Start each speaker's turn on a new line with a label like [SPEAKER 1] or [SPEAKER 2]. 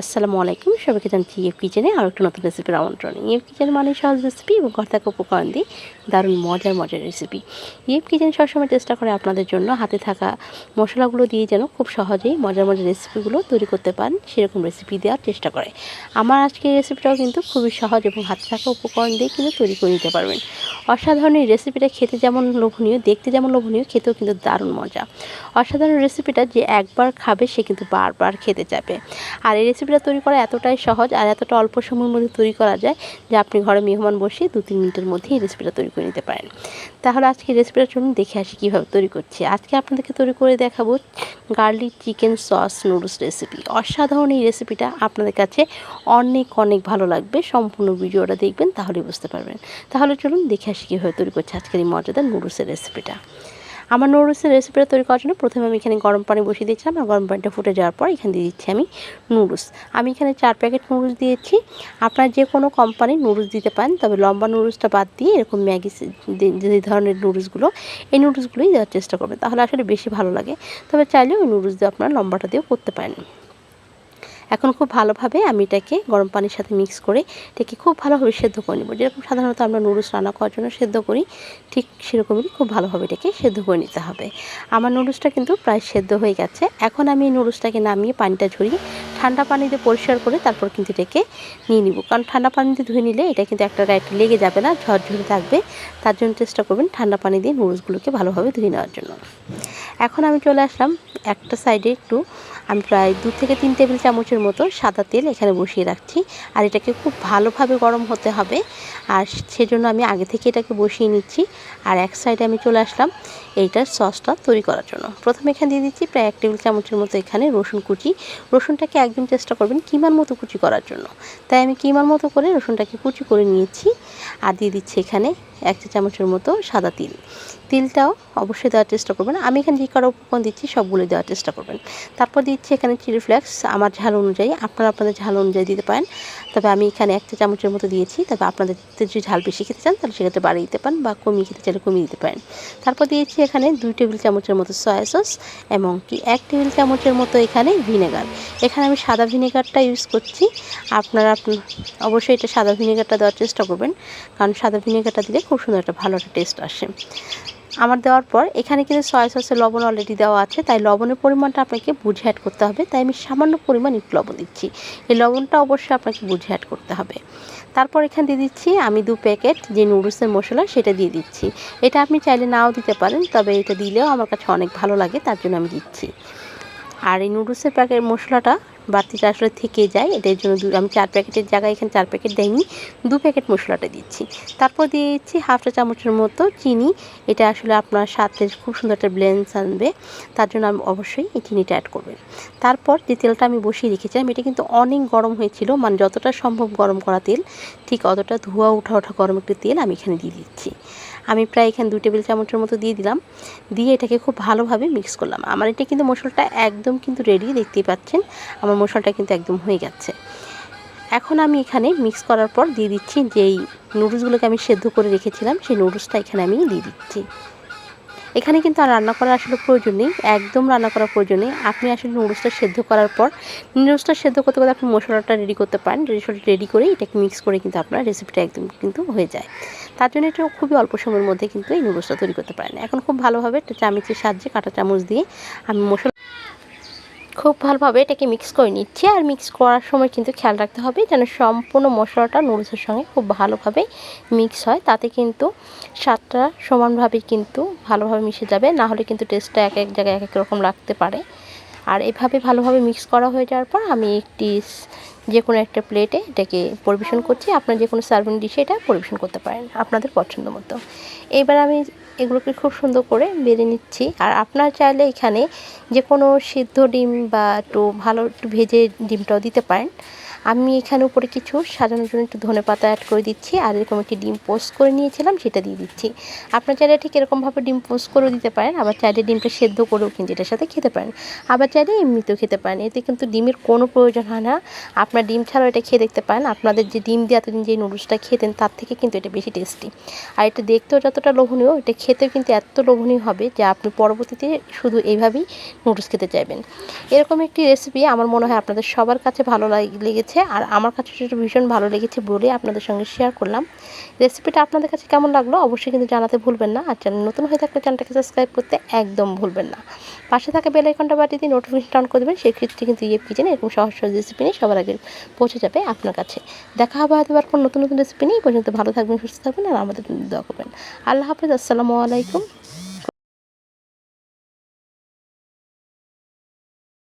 [SPEAKER 1] আসসালামু আলাইকুম। সবাইকে জানছি ইএফ কিচেনে আর একটা নতুন রেসিপির আমন্ত্রণ। ইএফ কিচেন মানে সহজ রেসিপি এবং ঘর থাকা উপকরণ দিয়ে দারুণ মজার মজার রেসিপি ইএফ কিচেন সবসময় চেষ্টা করে আপনাদের জন্য হাতে থাকা মশলাগুলো দিয়ে যেন খুব সহজেই মজার মজার রেসিপিগুলো তৈরি করতে পারেন। সেরকম রেসিপি দেওয়ার চেষ্টা করে। আমার আজকের রেসিপিটাও কিন্তু খুবই সহজ এবং হাতে থাকা উপকরণ দিয়ে কিন্তু তৈরি করে নিতে পারবেন। অসাধারণ এই রেসিপিটা খেতে যেমন লোভনীয়, দেখতে যেমন লোভনীয়, খেতেও কিন্তু দারুণ মজা। অসাধারণ রেসিপিটা যে একবার খাবে সে কিন্তু বারবার খেতে যাবে আর এই রেসিপিটা তৈরি করা এতটাই সহজ আর এতটা অল্প সময়ের মধ্যে তৈরি করা যায় যে আপনি ঘরে মেহমান বসিয়ে দু তিন মিনিটের মধ্যে এই রেসিপিটা তৈরি করে নিতে পারেন। তাহলে আজকে রেসিপিটা চলুন দেখে আসি কীভাবে তৈরি করছি। আজকে আপনাদেরকে তৈরি করে দেখাবো garlic chicken sauce noodles recipe. অসাধারণ এই রেসিপিটা আপনাদের কাছে অনেক অনেক ভালো লাগবে। সম্পূর্ণ ভিডিওটা দেখবেন, তাহলেই বুঝতে পারবেন। তাহলে চলুন দেখে আসি কীভাবে তৈরি করছি আজকের এই মজাদার নুডলসের রেসিপিটা। আমার নুডলসের রেসিপিটা তৈরি করার জন্য প্রথমে আমি এখানে গরম পানি বসিয়ে দিয়েছিলাম আর গরম পানিটা ফুটে যাওয়ার পর এখানে দিয়ে দিচ্ছি আমি নুডলস। আমি এখানে চার প্যাকেট নুডলস দিয়েছি। আপনার যে কোনো কোম্পানির নুডলস দিতে পারেন, তবে লম্বা নুডলসটা বাদ দিয়ে এরকম ম্যাগি যে ধরনের নুডলসগুলো, এই নুডলসগুলোই দেওয়ার চেষ্টা করবেন, তাহলে আসলে বেশি ভালো লাগে। তবে চাইলেও ওই নুডলস দিয়ে আপনারা লম্বাটা দিয়েও করতে পারেন। এখন খুব ভালোভাবে আমি এটাকে গরম পানির সাথে মিক্স করে এটাকে খুব ভালোভাবে সেদ্ধ করে নেব। যেরকম সাধারণত আমরা নুডলস রান্না করার জন্য সেদ্ধ করি, ঠিক সেরকমই খুব ভালোভাবে এটাকে সেদ্ধ করে নিতে হবে। আমার নুডলসটা কিন্তু প্রায় সেদ্ধ হয়ে গেছে। এখন আমি নুডলসটাকে নামিয়ে পানিটা ঝরিয়ে ঠান্ডা পানিতে পরিষ্কার করে তারপর কিন্তু এটাকে নিয়ে নিব। কারণ ঠান্ডা পানিতে ধুয়ে নিলে এটা কিন্তু একটা গায়ে লেগে যাবে না, ঝরঝরে থাকবে। তার জন্য চেষ্টা করবেন ঠান্ডা পানি দিয়ে নুডলসগুলোকে ভালোভাবে ধুয়ে নেওয়ার জন্য। এখন আমি চলে আসলাম একটা সাইডে একটু আমি প্রায় দু থেকে তিন টেবিল চামচের মতো সাদা তেল এখানে বসিয়ে রাখছি। আর এটাকে খুব ভালোভাবে গরম হতে হবে। আর সেজন্য আমি আগে থেকে এটাকে বসিয়ে নিচ্ছি। আর এক সাইডে আমি চলে আসলাম এইটার সসটা তৈরি করার জন্য। প্রথমে এখানে দিয়ে দিচ্ছি প্রায় এক টেবিল চামচের মতো এখানে রসুন কুচি। রসুনটাকে একদম চেষ্টা করবেন কিমার মতো কুচি করার জন্য। তাই আমি কিমার মতো করে রসুনটাকে কুচি করে নিয়েছি। আর দিয়ে দিচ্ছি এখানে এক চামচের মতো সাদা তিল। তিলটাও অবশ্যই দেওয়ার চেষ্টা করবেন। আমি এখানে যে কটা উপকরণ দিচ্ছি সবগুলো দেওয়ার চেষ্টা করবেন। তারপর দিচ্ছি এখানে চিলি ফ্লেক্স। আমার ঝাল অনুযায়ী আপনারা আপনাদের ঝাল অনুযায়ী দিতে পারেন। তবে আমি এখানে এক চা চামচের মতো দিয়েছি। তবে আপনাদের যদি ঝাল বেশি খেতে চান, তাহলে সেক্ষেত্রে বাড়িয়ে দিতে পারেন বা কমিয়ে খেতে চাইলে কমিয়ে দিতে পারেন। তারপর দিয়েছি এখানে দুই টেবিল চামচের মতো সয়া সস এবং কি এক টেবিল চামচের মতো এখানে ভিনেগার। এখানে আমি সাদা ভিনেগারটা ইউজ করছি। আপনারা অবশ্যই এটা সাদা ভিনেগারটা দেওয়ার চেষ্টা করবেন। কারণ সাদা ভিনেগারটা দিলে খুব সুন্দর একটা ভালো একটা টেস্ট আসে। আমার দেওয়ার পর এখানে কিন্তু সয়া সসের লবণ অলরেডি দেওয়া আছে, তাই লবণের পরিমাণটা আপনাকে বুঝে অ্যাড করতে হবে। তাই আমি সামান্য পরিমাণ একটু লবণ দিচ্ছি। এই লবণটা অবশ্যই আপনাকে বুঝে অ্যাড করতে হবে। তারপর এখানে দিয়ে দিচ্ছি আমি দু প্যাকেট যে নুডলসের মশলা সেটা দিয়ে দিচ্ছি। এটা আপনি চাইলে নাও দিতে পারেন, তবে এটা দিলেও আমার কাছে অনেক ভালো লাগে, তার জন্য আমি দিচ্ছি। আর এই নুডলসের প্যাকেট মশলাটা বাড়তিটা আসলে থেকে যায় এটার জন্য আমি চার প্যাকেটের জায়গায় এখানে চার প্যাকেট দেয়নি দু প্যাকেট মশলাটা দিচ্ছি। তারপর দিয়ে দিচ্ছি হাফ চা চামচের মতো চিনি, এটা আসলে আপনার সাথে খুব সুন্দর একটা ব্লেন্স আনবে, তার জন্য আমি অবশ্যই এই চিনিটা অ্যাড করবেন। তারপর যে তেলটা আমি বসিয়ে রেখেছিলাম, এটা কিন্তু অনেক গরম হয়েছিল মানে যতটা সম্ভব গরম করা তেল, ঠিক অতটা ধোয়া ওঠা ওঠা গরম একটা তেল আমি এখানে দিয়ে দিচ্ছি। আমি প্রায় এখানে দু টেবিল চামচের মতো দিয়ে দিলাম। দিয়ে এটাকে খুব ভালোভাবে মিক্স করলাম। আমার এটা কিন্তু মশলাটা একদম কিন্তু রেডি দেখতেই পাচ্ছেন। আমার মশলাটা কিন্তু একদম হয়ে গেছে। এখন আমি এখানে মিক্স করার পর দিয়ে দিচ্ছি যেই নুডলসগুলোকে আমি সেদ্ধ করে রেখেছিলাম, সেই নুডলসটা এখানে আমি দিয়ে দিচ্ছি। এখানে কিন্তু আর রান্না করার আসলে প্রয়োজন নেই, একদম রান্না করার প্রয়োজন নেই। আপনি আসলে নুডলসটা সেদ্ধ করার পর নুডলসটা সেদ্ধ করতে করতে আপনি মশলাটা রেডি করতে পারেন। রেডি করে এটাকে মিক্স করে কিন্তু আপনার রেসিপিটা একদম কিন্তু হয়ে যায়। তার জন্য এটা খুবই অল্প সময়ের মধ্যে কিন্তু এই নুডলসটা তৈরি করতে পারেন। এখন খুব ভালোভাবে একটা চামচের সাহায্যে কাঁটা চামচ দিয়ে আমি মশলা খুব ভালোভাবে এটাকে মিক্স করে নিচ্ছি। আর মিক্স করার সময় কিন্তু খেয়াল রাখতে হবে যেন সম্পূর্ণ মশলাটা নুডলসের সঙ্গে খুব ভালোভাবে মিক্স হয়। তাতে কিন্তু স্বাদটা সমানভাবে কিন্তু ভালোভাবে মিশে যাবে। না হলে কিন্তু টেস্টটা এক এক জায়গায় এক এক রকম লাগতে পারে। আর এভাবে ভালোভাবে মিক্স করা হয়ে যাওয়ার পর আমি একটি যে কোনো একটা প্লেটে এটাকে পরিবেশন করছি। আপনার যে কোনো সার্ভিং ডিশে এটা পরিবেশন করতে পারেন আপনাদের পছন্দ মতো। এইবার আমি এগুলোকে খুব সুন্দর করে বেড়ে নিচ্ছি। আর আপনার চাইলে এখানে যে কোনো সিদ্ধ ডিম বা একটু ভালো একটু ভেজে ডিমটাও দিতে পারেন। আমি এখানে উপরে কিছু সাজানোর জন্য একটু ধনে পাতা অ্যাড করে দিচ্ছি, আর এরকম একটি ডিম পোস্ট করে নিয়েছিলাম, সেটা দিয়ে দিচ্ছি। আপনার চাইলে ঠিক এরকমভাবে ডিম পোস্ট করেও দিতে পারেন, আবার চাইলে ডিমটা সেদ্ধ করেও কিন্তু এটার সাথে খেতে পারেন। আবার চাইলে এমনিতেও খেতে পারেন, এতে কিন্তু ডিমের কোনো প্রয়োজন হয় না। আপনার ডিম ছাড়াও এটা খেয়ে দেখতে পারেন, আপনাদের যে ডিম দিয়ে এতদিন যে নুডলসটা খেতেন, তার থেকে কিন্তু এটা বেশি টেস্টি আর এটা দেখতেও যতটা লোভনীয়, এটা খেতেও কিন্তু এত লোভনীয় হবে যে আপনি পরবর্তীতে শুধু এইভাবেই নুডলস খেতে চাইবেন। এরকম একটি রেসিপি আমার মনে হয় আপনাদের সবার কাছে ভালো লাগ- লেগেছে আর আমার কাছে সেটা ভীষণ ভালো লেগেছে বলে আপনাদের সঙ্গে শেয়ার করলাম। রেসিপিটা আপনাদের কাছে কেমন লাগল অবশ্যই কিন্তু জানাতে ভুলবেন না। আর চ্যানেল নতুন হয়ে থাকলে চ্যানেলটাকে সাবস্ক্রাইব করতে একদম ভুলবেন না। পাশে থাকা বেল আইকনটা বাটিয়ে দিয়ে নোটিফিকেশন অন করে দেবেন, সেই ক্ষেত্রে কিন্তু ইয়ে কিচেনে এরকম সহজ সহজ রেসিপি নিয়ে সবার আগে পৌঁছে যাবে আপনার কাছে। দেখা হবে হয়তো আর কোনো নতুন নতুন রেসিপি নিয়ে। পর্যন্ত ভালো থাকবেন, সুস্থ থাকবেন আর আমাদের দোয়া করবেন। আল্লাহ হাফিজ, আসসালামু আলাইকুম।